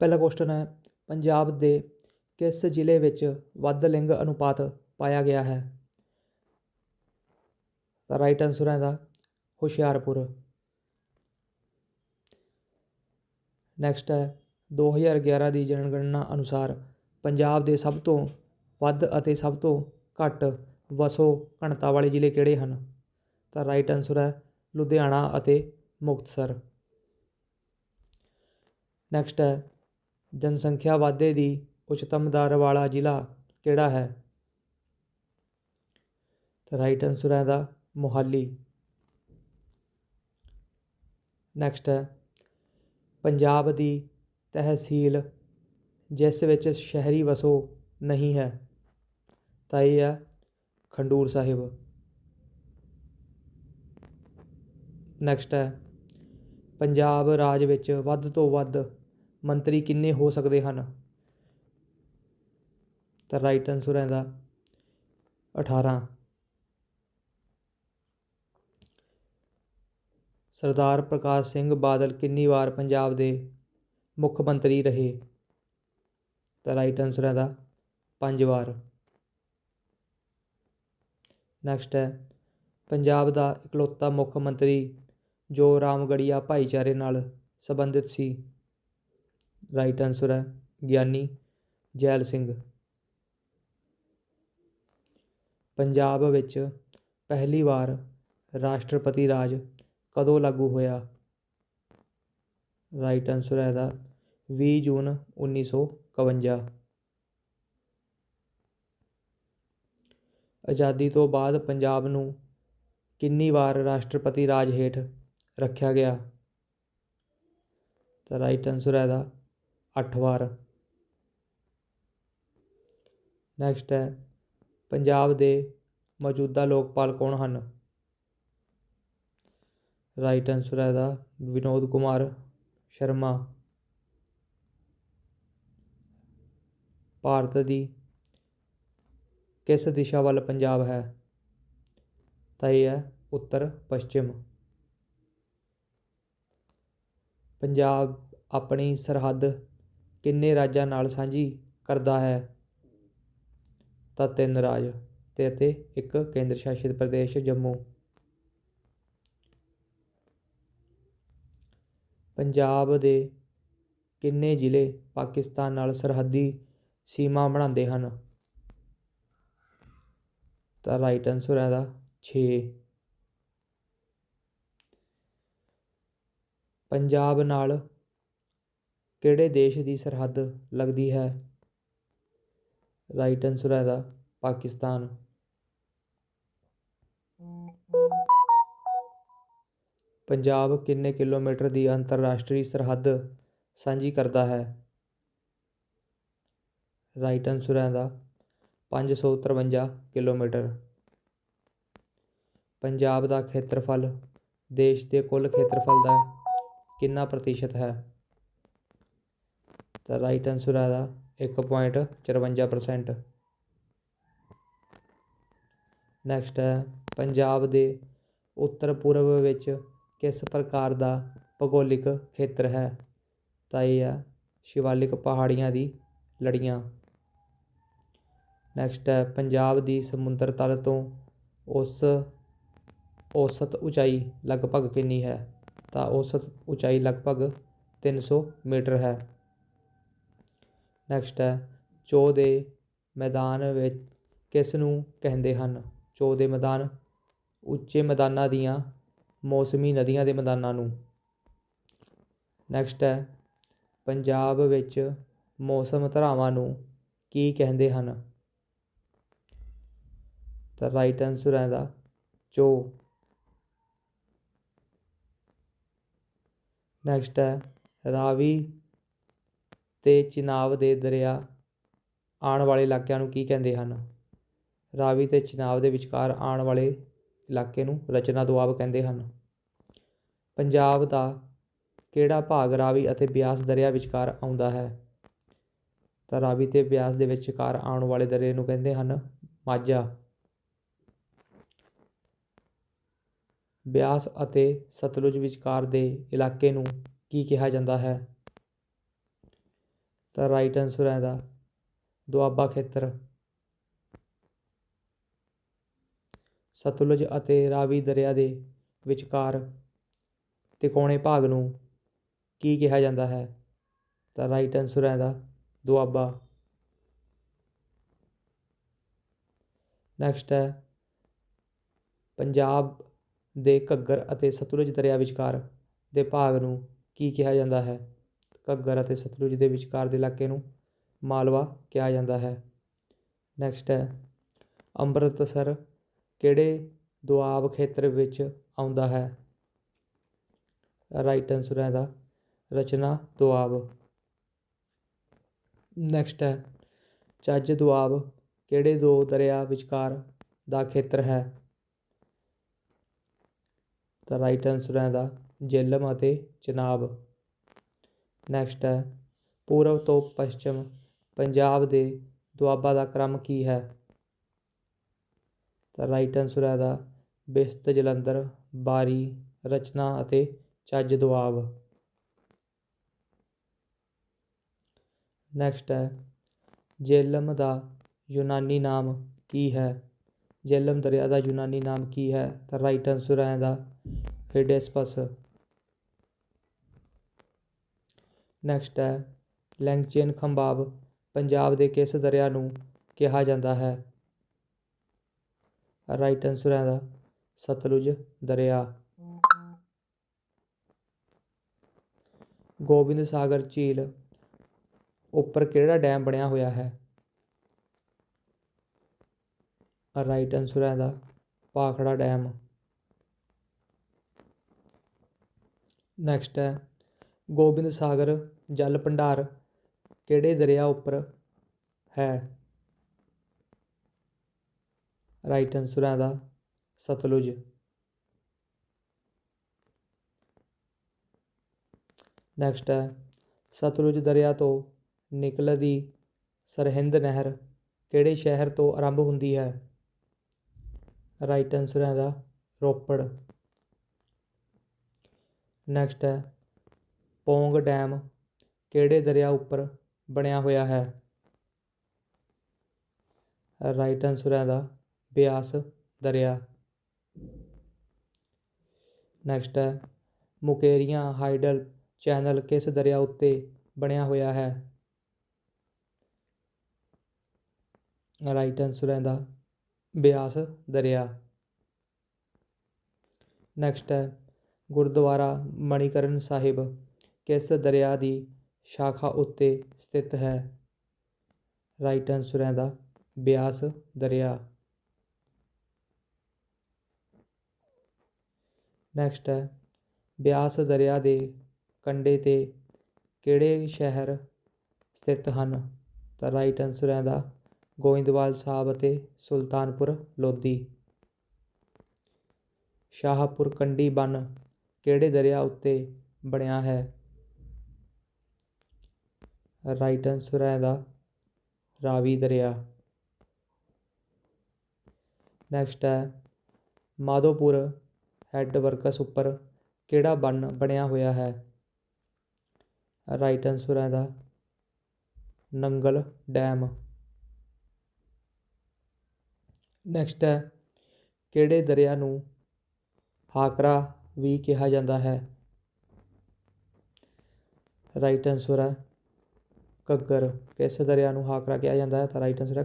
ਪਹਿਲਾ ਕੁਐਸਚਨ ਹੈ, ਪੰਜਾਬ ਦੇ ਕਿਸ ਜ਼ਿਲ੍ਹੇ ਵਿੱਚ ਵੱਧ ਲਿੰਗ ਅਨੁਪਾਤ ਪਾਇਆ ਗਿਆ ਹੈ? ਤਾਂ ਰਾਈਟ ਆਨਸਰ ਹੈ ਦਾ ਹੁਸ਼ਿਆਰਪੁਰ। ਨੈਕਸਟ ਹੈ 2011 ਦੀ ਜਨਗਣਨਾ ਅਨੁਸਾਰ ਪੰਜਾਬ ਦੇ ਸਭ ਤੋਂ ਵੱਧ ਅਤੇ ਸਭ ਤੋਂ ਘੱਟ ਵਸੋਂ ਘਣਤਾ ਵਾਲੇ ਜ਼ਿਲ੍ਹੇ ਕਿਹੜੇ ਹਨ? ਤਾਂ ਰਾਈਟ ਆਨਸਰ ਹੈ, ਲੁਧਿਆਣਾ ਅਤੇ ਮੁਕਤਸਰ। ਨੈਕਸਟ ਹੈ ਜਨਸੰਖਿਆ ਵਾਧੇ ਦੀ ਉੱਚਤਮ ਦਰ ਵਾਲਾ ਜ਼ਿਲ੍ਹਾ ਕਿਹੜਾ ਹੈ? ਤਾਂ ਰਾਈਟ ਆਨਸਰ ਹੈ ਦਾ ਮੋਹਾਲੀ। ਨੈਕਸਟ ਹੈ, ਪੰਜਾਬ ਦੀ ਤਹਿਸੀਲ ਜਿਸ ਵਿੱਚ ਸ਼ਹਿਰੀ ਵਸੋਂ ਨਹੀਂ ਹੈ, ਤਾਂ ਇਹ ਹੈ ਖੰਡੂਰ ਸਾਹਿਬ। ਨੈਕਸਟ ਹੈ, ਪੰਜਾਬ ਰਾਜ ਵਿੱਚ ਵੱਧ ਤੋਂ ਵੱਧ ਮੰਤਰੀ ਕਿੰਨੇ ਹੋ ਸਕਦੇ ਹਨ? ਤਾਂ ਰਾਈਟ ਆਨਸਰ ਹੈ ਇਹਦਾ 18 ਸਰਦਾਰ ਪ੍ਰਕਾਸ਼ ਸਿੰਘ ਬਾਦਲ ਕਿੰਨੀ ਵਾਰ ਪੰਜਾਬ ਦੇ ਮੁੱਖ ਮੰਤਰੀ ਰਹੇ? ਤਾਂ ਰਾਈਟ ਆਨਸਰ ਹੈ ਇਹਦਾ ਪੰਜ ਵਾਰ। ਨੈਕਸਟ ਹੈ, ਪੰਜਾਬ ਦਾ ਇਕਲੌਤਾ ਮੁੱਖ ਮੰਤਰੀ ਜੋ ਰਾਮਗੜੀਆ ਭਾਈਚਾਰੇ ਨਾਲ ਸੰਬੰਧਿਤ ਸੀ। ਰਾਈਟ ਆਨਸਰ ਹੈ ਗਿਆਨੀ ਜੈਲ ਸਿੰਘ। ਪੰਜਾਬ ਵਿੱਚ ਪਹਿਲੀ ਵਾਰ ਰਾਸ਼ਟਰਪਤੀ ਰਾਜ ਕਦੋਂ ਲਾਗੂ ਹੋਇਆ? ਰਾਈਟ ਆਨਸਰ ਹੈ ਇਹਦਾ 20 ਜੂਨ 1951 ਆਜ਼ਾਦੀ ਤੋਂ ਬਾਅਦ ਪੰਜਾਬ ਨੂੰ ਕਿੰਨੀ ਵਾਰ ਰਾਸ਼ਟਰਪਤੀ ਰਾਜ ਹੇਠ ਰੱਖਿਆ ਗਿਆ? ਤਾਂ ਰਾਈਟ ਆਨਸਰ ਹੈ ਇਹਦਾ ਅੱਠ ਵਾਰ। ਨੈਕਸਟ ਹੈ, ਪੰਜਾਬ ਦੇ ਮੌਜੂਦਾ ਲੋਕਪਾਲ ਕੌਣ ਹਨ? ਰਾਈਟ ਆਨਸਰ ਹੈ ਇਹਦਾ ਵਿਨੋਦ ਕੁਮਾਰ ਸ਼ਰਮਾ। ਭਾਰਤ ਦੀ ਕਿਸ ਦਿਸ਼ਾ ਵੱਲ ਪੰਜਾਬ ਹੈ? ਤਾਂ ਇਹ ਹੈ ਉੱਤਰ ਪੱਛਮ। ਪੰਜਾਬ ਆਪਣੀ ਸਰਹੱਦ ਕਿੰਨੇ ਰਾਜਾਂ ਨਾਲ ਸਾਂਝੀ ਕਰਦਾ ਹੈ? ਤਾਂ ਤਿੰਨ ਰਾਜ ਤੇ ਅਤੇ ਇੱਕ ਕੇਂਦਰ ਸ਼ਾਸਿਤ ਪ੍ਰਦੇਸ਼ ਜੰਮੂ। ਪੰਜਾਬ ਦੇ ਕਿੰਨੇ ਜ਼ਿਲ੍ਹੇ ਪਾਕਿਸਤਾਨ ਨਾਲ ਸਰਹੱਦੀ ਸੀਮਾ ਬਣਾਉਂਦੇ ਹਨ? ਤਾਂ ਰਾਈਟ ਆਨਸਰ ਹੈ ਇਹਦਾ 6 ਪੰਜਾਬ ਨਾਲ ਕਿਹੜੇ ਦੇਸ਼ ਦੀ ਸਰਹੱਦ ਲੱਗਦੀ ਹੈ? ਰਾਈਟ ਆਨਸਰ ਹੈ ਇਹਦਾ, ਪਾਕਿਸਤਾਨ। ਪੰਜਾਬ ਕਿੰਨੇ ਕਿਲੋਮੀਟਰ ਦੀ ਅੰਤਰਰਾਸ਼ਟਰੀ ਸਰਹੱਦ ਸਾਂਝੀ ਕਰਦਾ ਹੈ? ਰਾਈਟ ਆਨਸਰ ਹੈ ਇਹਦਾ 553 ਕਿਲੋਮੀਟਰ। ਪੰਜਾਬ ਦਾ ਖੇਤਰਫਲ, ਦੇਸ਼ ਦੇ ਕੁੱਲ ਖੇਤਰਫਲ ਦਾ ਕਿੰਨਾ ਪ੍ਰਤੀਸ਼ਤ ਹੈ? ਤਾਂ ਰਾਈਟ ਆਨਸਰ ਹੈ ਇਹਦਾ 1.54% ਨੈਕਸਟ ਹੈ, ਪੰਜਾਬ ਦੇ ਉੱਤਰ ਪੂਰਬ ਵਿੱਚ ਕਿਸ ਪ੍ਰਕਾਰ ਦਾ ਭੂਗੋਲਿਕ ਖੇਤਰ ਹੈ? ਤਾਂ ਇਹ ਹੈ ਸ਼ਿਵਾਲਿਕ ਪਹਾੜੀਆਂ ਦੀ ਲੜੀਆਂ। ਨੈਕਸਟ ਹੈ, ਪੰਜਾਬ ਦੀ ਸਮੁੰਦਰ ਤਲ ਤੋਂ ਉਸ ਔਸਤ ਉਚਾਈ ਲਗਭਗ ਕਿੰਨੀ ਹੈ? ਤਾਂ ਔਸਤ ਉਚਾਈ ਲਗਭਗ 300 ਮੀਟਰ ਹੈ। ਨੈਕਸਟ ਹੈ ਚੋ ਦੇ ਮੈਦਾਨ ਵਿੱਚ ਕਿਸ ਨੂੰ ਕਹਿੰਦੇ ਹਨ? ਚੋ ਦੇ ਮੈਦਾਨ, ਉੱਚੇ ਮੈਦਾਨਾਂ ਦੀਆਂ, ਮੌਸਮੀ ਨਦੀਆਂ ਦੇ ਮੈਦਾਨਾਂ ਨੂੰ। ਨੈਕਸਟ ਹੈ, ਪੰਜਾਬ ਵਿੱਚ ਮੌਸਮ ਧਾਰਾਵਾਂ ਨੂੰ ਕੀ ਕਹਿੰਦੇ ਹਨ? ਤਾਂ ਰਾਈਟ ਆਨਸਰ ਹੈ ਇਹਦਾ ਚੋ ਨੈਕਸਟ ਹੈ, ਰਾਵੀ ਅਤੇ ਚਿਨਾਬ ਦੇ ਦਰਿਆ ਆਉਣ ਵਾਲੇ ਇਲਾਕਿਆਂ ਨੂੰ ਕੀ ਕਹਿੰਦੇ ਹਨ? ਰਾਵੀ ਅਤੇ ਚਿਨਾਬ ਦੇ ਵਿਚਕਾਰ ਆਉਣ ਵਾਲੇ ਇਲਾਕੇ ਨੂੰ ਰਚਨਾ ਦੁਆਬ ਕਹਿੰਦੇ ਹਨ। ਪੰਜਾਬ ਦਾ ਕਿਹੜਾ ਭਾਗ ਰਾਵੀ ਅਤੇ ਬਿਆਸ ਦਰਿਆ ਵਿਚਕਾਰ ਆਉਂਦਾ ਹੈ? ਤਾਂ ਰਾਵੀ ਅਤੇ ਬਿਆਸ ਦੇ ਵਿਚਕਾਰ ਆਉਣ ਵਾਲੇ ਦਰਿਆ ਨੂੰ ਕਹਿੰਦੇ ਹਨ ਮਾਝਾ। ਬਿਆਸ ਅਤੇ ਸਤਲੁਜ ਵਿਚਕਾਰ ਦੇ ਇਲਾਕੇ ਨੂੰ ਕੀ ਕਿਹਾ ਜਾਂਦਾ ਹੈ? ਤਾਂ ਰਾਈਟ ਆਨਸਰ ਹੈ ਦਾ ਦੁਆਬਾ ਖੇਤਰ। ਸਤਲੁਜ ਅਤੇ ਰਾਵੀ ਦਰਿਆ ਦੇ ਵਿਚਕਾਰ ਤਿਕੋਣੇ ਭਾਗ ਨੂੰ ਕੀ ਕਿਹਾ ਜਾਂਦਾ ਹੈ? ਤਾਂ ਰਾਈਟ ਆਨਸਰ ਹੈ ਇਹਦਾ, ਦੁਆਬਾ। ਨੈਕਸਟ ਹੈ, ਪੰਜਾਬ ਦੇ ਘੱਗਰ ਅਤੇ ਸਤਲੁਜ ਦਰਿਆ ਵਿਚਕਾਰ ਦੇ ਭਾਗ ਨੂੰ ਕੀ ਕਿਹਾ ਜਾਂਦਾ ਹੈ? ਘੱਗਰ ਅਤੇ ਸਤਲੁਜ ਦੇ ਵਿਚਕਾਰ ਦੇ ਇਲਾਕੇ ਨੂੰ ਮਾਲਵਾ ਕਿਹਾ ਜਾਂਦਾ ਹੈ। ਨੈਕਸਟ ਹੈ, ਅੰਮ੍ਰਿਤਸਰ ਕਿਹੜੇ ਦੁਆਬ ਖੇਤਰ ਵਿੱਚ ਆਉਂਦਾ ਹੈ? ਰਾਈਟ ਆਨਸਰ ਹੈ ਇਹਦਾ, ਰਚਨਾ ਦੁਆਬ। ਨੈਕਸਟ ਹੈ, ਚੱਜ ਦੁਆਬ ਕਿਹੜੇ ਦੋ ਦਰਿਆ ਵਿਚਕਾਰ ਦਾ ਖੇਤਰ ਹੈ? ਤਾਂ ਰਾਈਟ ਆਨਸਰ ਹੈ ਇਹਦਾ ਜੇਹਲਮ ਅਤੇ ਚਨਾਬ। ਨੈਕਸਟ ਹੈ, ਪੂਰਬ ਤੋਂ ਪੱਛਮ ਪੰਜਾਬ ਦੇ ਦੁਆਬਾ ਦਾ ਕ੍ਰਮ ਕੀ ਹੈ? ਤਾਂ ਰਾਈਟ ਆਨਸਰ ਹੈ ਇਹਦਾ, ਬਿਸਤ, ਜਲੰਧਰ, ਬਾਰੀ, ਰਚਨਾ ਅਤੇ ਚੱਜ ਦੁਆਬ। ਨੈਕਸਟ ਹੈ, ਜੇਹਲਮ ਦਾ ਯੂਨਾਨੀ ਨਾਮ ਕੀ ਹੈ? ਜੇਹਲਮ ਦਰਿਆ ਦਾ ਯੂਨਾਨੀ ਨਾਮ ਕੀ ਹੈ? ਤਾਂ ਰਾਈਟ ਆਨਸਰ ਹੈ ਇਹਦਾ ਹਿਡੇਸਪਸ ਨੈਕਸਟ ਹੈ ਲੈਂਗਚੇਨ ਖੰਬਾਬ ਪੰਜਾਬ ਦੇ ਕਿਸ ਦਰਿਆ ਨੂੰ ਕਿਹਾ ਜਾਂਦਾ ਹੈ? ਰਾਈਟ ਆਨਸਰ ਹੈ ਇਹਦਾ, ਸਤਲੁਜ ਦਰਿਆ। ਗੋਬਿੰਦ ਸਾਗਰ ਝੀਲ ਉੱਪਰ ਕਿਹੜਾ ਡੈਮ ਬਣਿਆ ਹੋਇਆ ਹੈ? ਰਾਈਟ ਆਨਸਰ ਹੈ ਇਹਦਾ ਭਾਖੜਾ ਡੈਮ। ਨੈਕਸਟ ਹੈ ਗੋਬਿੰਦ ਸਾਗਰ, ਜਲ ਭੰਡਾਰ ਕਿਹੜੇ ਦਰਿਆ ਉੱਪਰ ਹੈ? ਰਾਈਟ ਆਨਸਰ ਹੈ ਇਹਦਾ ਸਤਲੁਜ। ਨੈਕਸਟ ਹੈ, ਸਤਲੁਜ ਦਰਿਆ ਤੋਂ ਨਿਕਲਦੀ ਸਰਹਿੰਦ ਨਹਿਰ ਕਿਹੜੇ ਸ਼ਹਿਰ ਤੋਂ ਆਰੰਭ ਹੁੰਦੀ ਹੈ? ਰਾਈਟ ਆਨਸਰ ਹੈ ਇਹਦਾ ਰੋਪੜ। ਨੈਕਸਟ ਹੈ ਪੌਂਗ ਡੈਮ ਕਿਹੜੇ ਦਰਿਆ ਉੱਪਰ ਬਣਿਆ ਹੋਇਆ ਹੈ? ਰਾਈਟ ਆਨਸਰ ਹੈ ਇਹਦਾ ਬਿਆਸ ਦਰਿਆ। ਨੈਕਸਟ ਹੈ, ਮੁਕੇਰੀਆਂ ਹਾਈਡਲ ਚੈਨਲ ਕਿਸ ਦਰਿਆ ਉੱਤੇ ਬਣਿਆ ਹੋਇਆ ਹੈ? ਰਾਈਟ ਆਨਸਰ ਹੈ ਇਹਦਾ ਬਿਆਸ ਦਰਿਆ। ਨੈਕਸਟ ਹੈ, ਗੁਰਦੁਆਰਾ ਮਣੀਕਰਨ ਸਾਹਿਬ। ਕਿਸ ਦਰਿਆ ਦੀ ਸ਼ਾਖਾ ਉੱਤੇ ਸਥਿਤ ਹੈ? ਰਾਈਟ ਆਨਸਰ ਹੈ ਇਹਦਾ ਬਿਆਸ ਦਰਿਆ। ਨੈਕਸਟ ਹੈ, ਬਿਆਸ ਦਰਿਆ ਦੇ ਕੰਢੇ 'ਤੇ ਕਿਹੜੇ ਸ਼ਹਿਰ ਸਥਿਤ ਹਨ? ਤਾਂ ਰਾਈਟ ਆਨਸਰ ਹੈ ਇਹਦਾ ਗੋਇੰਦਵਾਲ ਸਾਹਿਬ ਅਤੇ ਸੁਲਤਾਨਪੁਰ ਲੋਧੀ। ਸ਼ਾਹਪੁਰ ਕੰਡੀ ਬੰਨ ਕਿਹੜੇ ਦਰਿਆ ਉੱਤੇ ਬਣਿਆ ਹੈ? ਰਾਈਟ ਆਨਸਰ ਹੈ ਇਹਦਾ, ਰਾਵੀ ਦਰਿਆ। ਨੈਕਸਟ ਹੈ, ਮਾਧੋਪੁਰ ਹੈੱਡ ਵਰਕਸ ਉੱਪਰ ਕਿਹੜਾ ਬੰਨ ਬਣਿਆ ਹੋਇਆ ਹੈ? ਰਾਈਟ ਆਨਸਰ ਹੈ ਇਹਦਾ, ਨੰਗਲ ਡੈਮ। ਨੈਕਸਟ ਹੈ, ਕਿਹੜੇ ਦਰਿਆ ਨੂੰ ਹਾਕਰਾ ਵੀ ਕਿਹਾ ਜਾਂਦਾ ਹੈ? ਰਾਈਟ ਆਨਸਰ ਹੈ ਘੱਗਰ ਕਿਸ ਦਰਿਆ ਨੂੰ ਹਾਕਰਾ ਕਿਹਾ ਜਾਂਦਾ ਹੈ ਤਾਂ ਰਾਈਟ ਆਨਸਰ ਹੈ